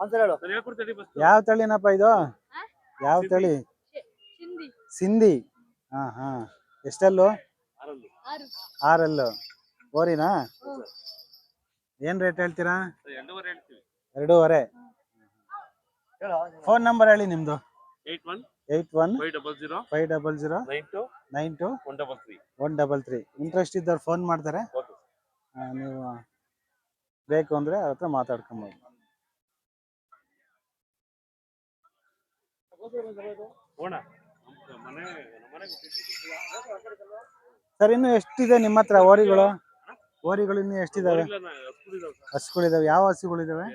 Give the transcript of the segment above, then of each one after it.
ಹೇಳು. ಯಾವ ತಳಿನಪ್ಪ ಇದು? ಯಾವ ತಳಿ? ಸಿಂಧಿ. ಹಾ ಹಾ. ಎಷ್ಟಲ್ಲು? ಆರು. ಆರಲ್ಲು. ಓರಿನಾ? ಏನ್ ರೇಟ್ ಹೇಳ್ತೀರಾ? ಎರಡೂವರೆ ಹೇಳು ಫೋನ್ ನಂಬರ್ ಹೇಳಿ ನಿಮ್ದು. Eight one eight one five double zero five double zero nine two nine two one double three. One double three. Interest ಇದ್ದವ್ರು ಫೋನ್ ಮಾಡ್ತಾರೆ. ಆ, ನೀವು ಬೇಕು ಅಂದ್ರೆ ಅವ್ರ ಹತ್ರ ಮಾತಾಡ್ಕೊಬೋದು. ಸರ್ ಇನ್ನು ಎಷ್ಟಿದೆ ನಿಮ್ಮ ಹತ್ರ ಓರಿಗಳು ಓರಿಗಳು ಇನ್ನು ಎಷ್ಟಿದಾವೆ ಹಸುಗಳಿದಾವೆ ಯಾವ ಹಸುಗಳಿದಾವೆ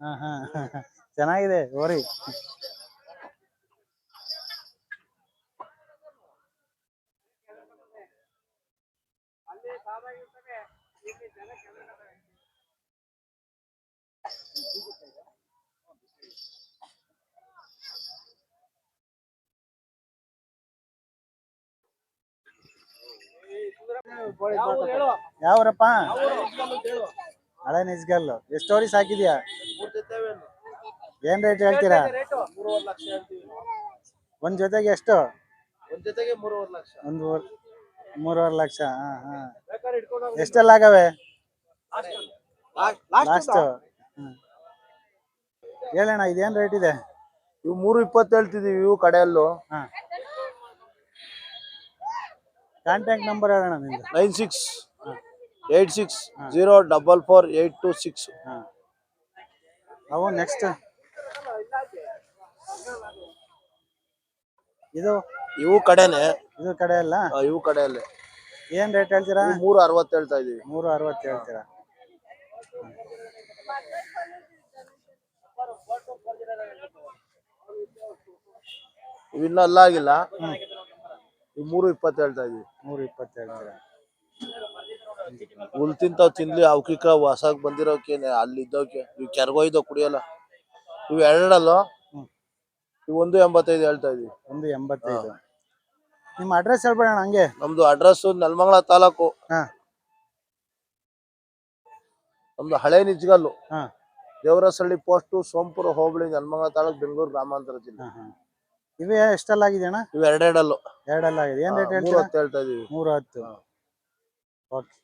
ಹಾ ಹಾ. ಚೆನ್ನಾಗಿದೆ ಓರಿ ಯಾವ್ರಪ್ಪ? ಹಳೆ ನಿಜ್ಗಲ್ಲು. ಎಷ್ಟು ಓರಿ ಸಾಕಿದ್ಯಾ ಏನ್ ರೇಟ್ ಹೇಳ್ತೀರಾ? ಮೂರುವರೆ ಲಕ್ಷ ಹೇಳ್ತೀವಿ. ಒಂದ್ ಜೊತೆಗೆ ಎಷ್ಟು? ಒಂದ್ ಜೊತೆಗೆ ಮೂರುವರೆ ಲಕ್ಷ. ಒಂದು ಮೂರುವರೆ ಲಕ್ಷ ಹಾ ಹಾ. ಬೇಕಾದ್ರೆ ಇಟ್ಕೊಂಡು ಹೋಗಿ. ಎಷ್ಟೆಲ್ಲ ಆಗವೆ? ಲಾಸ್ಟ್ ಹೇಳೋಣ ಹೇಳಣ್ಣ ಇದೇನ್ ರೇಟ್ ಇದೆ? ಇವು ಮೂರು ಇಪ್ಪತ್ತು ಹೇಳ್ತಿದೀವಿ ಇವು ಕಡೆಯಲ್ಲೂ. ಹಾ. ಕಾಂಟ್ಯಾಕ್ಟ್ ನಂಬರ್ ಹೇಳೋಣ ನಿಮ್ದು nine six eight six zero double four eight two six. ಹಾ. ಅವು ನೆಕ್ಸ್ಟ್ ಇದು ಇವು ಕಡೆನೆ. ಇದು ಕಡೆ ಅಲ್ಲ? ಇವು ಕಡೆ ಕಡೆಯಲ್ಲೇ ಏನ್ ರೇಟ್ ಹೇಳ್ತೀರಾ? ಇವು ಮೂರು ಅರವತ್ತು ಹೇಳ್ತಾ ಇದೀವಿ. ಮೂರು ಅರವತ್ತು ಹೇಳ್ತೀರಾ ಇವಿನ್ನ ಅಲ್ಲ ಆಗಿಲ್ಲ. ಇವು ಮೂರು ಇಪ್ಪತ್ತು ಹೇಳ್ತಾ ಇದೀವಿ. ಮೂರು ಇಪ್ಪತ್ತು ಹೇಳ್ತೀರಾ? ಹುಲ್ ತಿಂತಾವ್ ತಿನ್ಲಿ ಅವಕಿಕ ಹೊಸಾಗ್ ಬಂದಿರೋಕೆ ಅಲ್ಲಿ ಇವು ಇವ್ ಕುಡಿಯೋಲ್ಲ. ಕುಡಿಯಲ್ಲ ಇವು ಎರಡಲ್ಲ ಒಂದು ಎಂಬತ್ತೈದು ಹೇಳ್ತಾ ಇದೀವಿ ಒಂದು ಎಂಬತ್ತೈದು. ನಿಮ್ಮ ಅಡ್ರೆಸ್ ಹೇಳ್ಬೇಡ ಹಂಗೆ. ನಮ್ದು ಅಡ್ರೆಸ್ ನೆಲಮಂಗಲ ತಾಲೂಕು. ಹಾ. ನಮ್ದು ಹಳೆ ನಿಜ್ಗಲ್ಲು. ಹಾ. ದೇವರಸಳ್ಳಿ ಪೋಸ್ಟ್ ಸೋಂಪುರ ಹೋಬಳಿ ನೆಲಮಂಗಲ ತಾಲೂಕು ಬೆಂಗಳೂರು ಗ್ರಾಮಾಂತರ ಜಿಲ್ಲೆ. ಇವೇ ಎಷ್ಟೆಲ್ಲ ಆಗಿದೆ ಅಣ್ಣ ಇವು ಎರಡೆರಡಲ್ಲು. ಎರಡೆಲ್ಲ ಆಗಿದೆ. ಏನ್ ರೇಟ್ ಮೂರು ಹೇಳ್ತೀರಾ? ಹತ್ತು ಹೇಳ್ತಾ ಇದೀವಿ ಮೂರು ಹತ್ತು ಓಕೆ.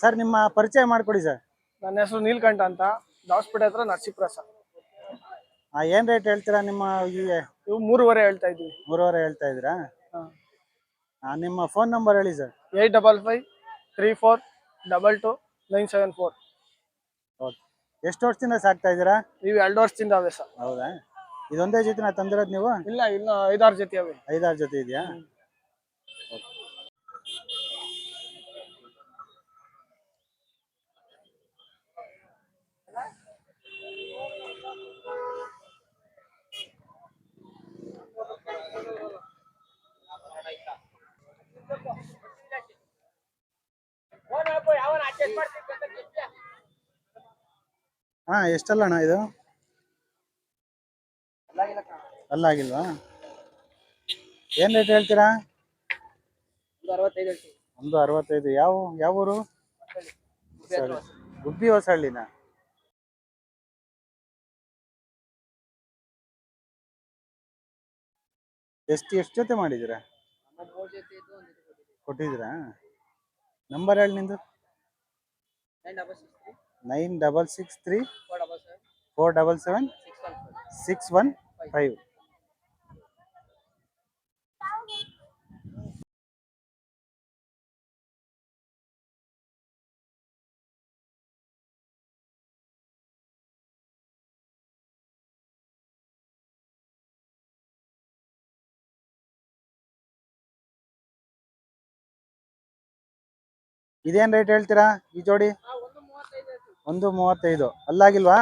ಸರ್ ನಿಮ್ಮ ಪರಿಚಯ ಮಾಡ್ಕೊಡಿ ಸರ್. ನನ್ನ ಹೆಸರು ನೀಲ್ಕಂಠ ಅಂತ. ದಾಸ್ಪೇಟೆ ಹತ್ರ ನರಸೀಪುರ ಸರ್. ಏನ್ ರೇಟ್ ಹೇಳ್ತೀರಾ ನಿಮ್ಮ ಇವು ಮೂರುವರೆ ಹೇಳ್ತಾ ಇದ್ದೀವಿ. ಮೂರುವರೆ ಹೇಳ್ತಾ ಇದ್ದೀರಾ? ಆ, ನಿಮ್ಮ ಫೋನ್ ನಂಬರ್ ಹೇಳಿ sir eight double five three four double two nine seven four. Okay. ಎಷ್ಟು ವರ್ಷದಿಂದ ಸಾಕ್ತಾ ಇದ್ದೀರಾ? ಇವು ಎರಡು ವರ್ಷದಿಂದ ಅವೆ ಸರ್. ಹೌದಾ? ಇದೊಂದೇ ಜೊತೆ ತಂದಿರೋದು ನೀವು? ಇಲ್ಲ ಇನ್ನು ಐದಾರು ಜೊತೆ ಅವೆ. ಐದಾರು ಜೊತೆ ಇದೆಯಾ? ಹಾ ಎಷ್ಟಲ್ಲ ಅಣ್ಣ ಇದು? ಅಲ್ಲಾಗಿಲ್ವಾ ಏನ್ ರೇಟ್ ಹೇಳ್ತೀರಾ? ಒಂದು ಅರವತ್ತೈದು ಯಾವ ಯಾವ ಊರು. ಗುಬ್ಬಿ ಹೊಸಹಳ್ಳಿನ ಎಷ್ಟು ಎಷ್ಟು ಜೊತೆ ಮಾಡಿದಿರಾ ಕೊಟ್ಟಿದ್ದೀರಾ? ನಂಬರ್ ಹೇಳಿ ನಿಂದು. Nine double six three? Four double seven six one five. ಇದೇನ್ ರೇಟ್ ಹೇಳ್ತೀರಾ ಈ ಜೋಡಿ? ಒಂದು ಮೂವತ್ತೈದು. ಅಲ್ಲಾಗಿಲ್ವಾ?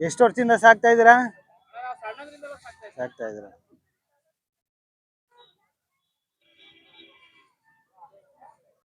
ಎಷ್ಟು ವರ್ಷದಿಂದ ಸಾಕ್ತಾ ಇದ್ದೀರಾ? ಸಾಕ್ತಾ ಇದ್ದೀರಾ.